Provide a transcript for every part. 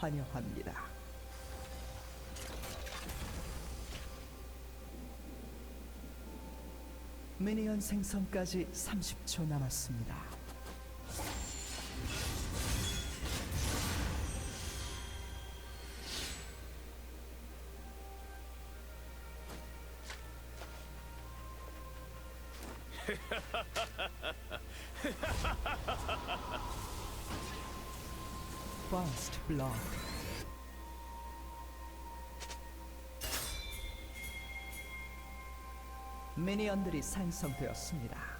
환영합니다. 미니언 생성까지 30초 남았습니다. 미니언들이 생성되었습니다.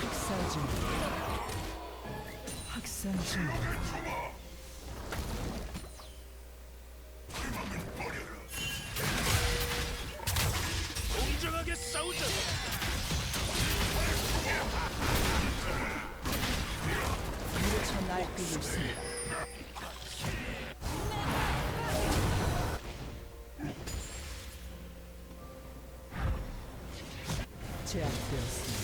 학살 중. 학살 중 제압되었습니다.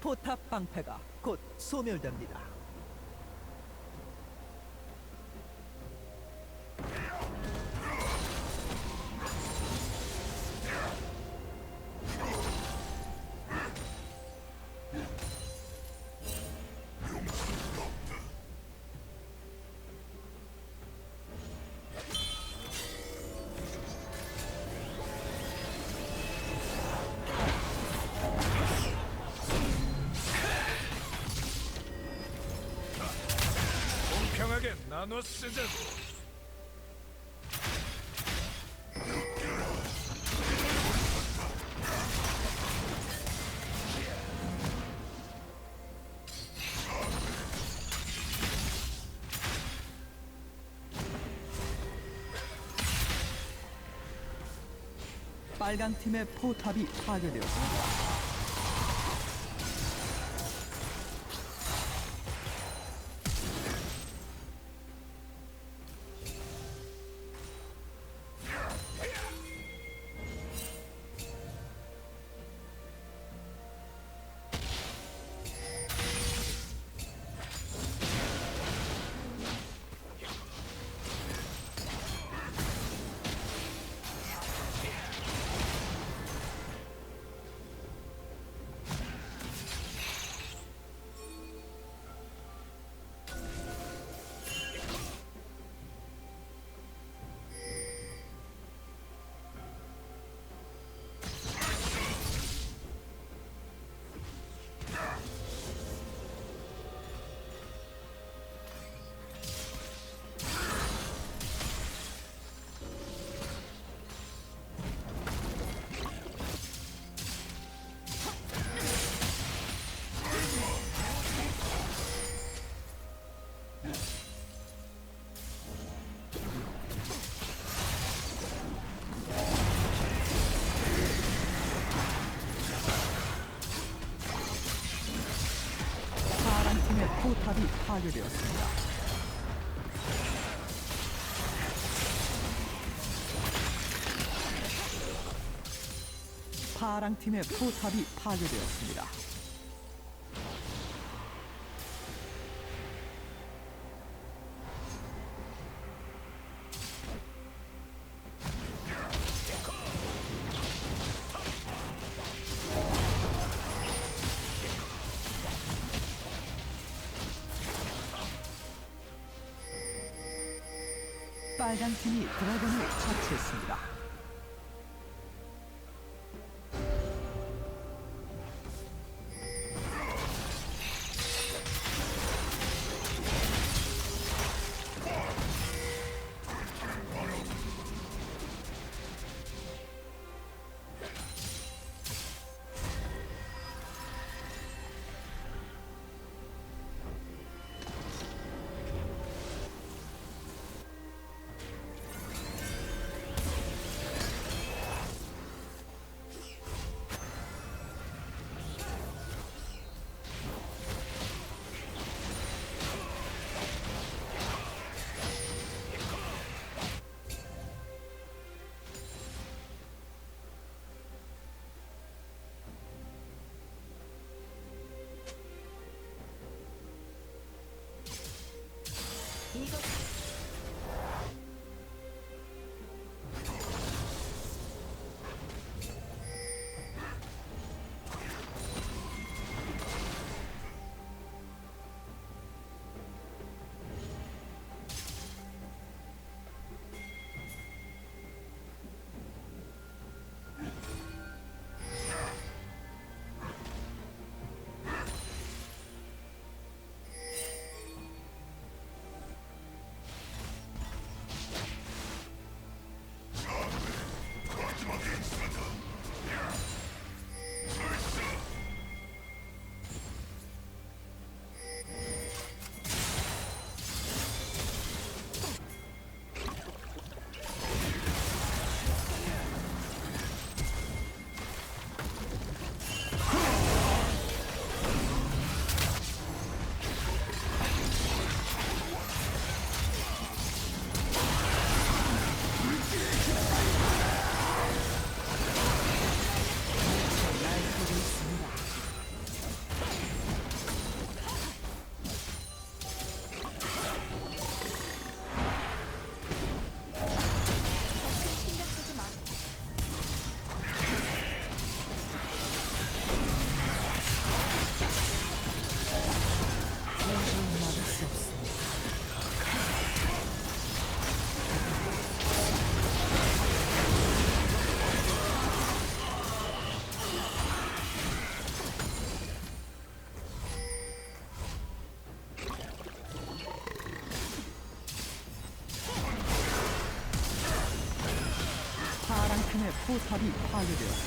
포탑 방패가 곧 소멸됩니다. 나눠 쓰자고. 빨간 팀의 포탑이 파괴되었습니다. 파랑 팀의 포탑이 파괴되었습니다. 빨간 팀이 드래곤을 처치했습니다. 파랑 팀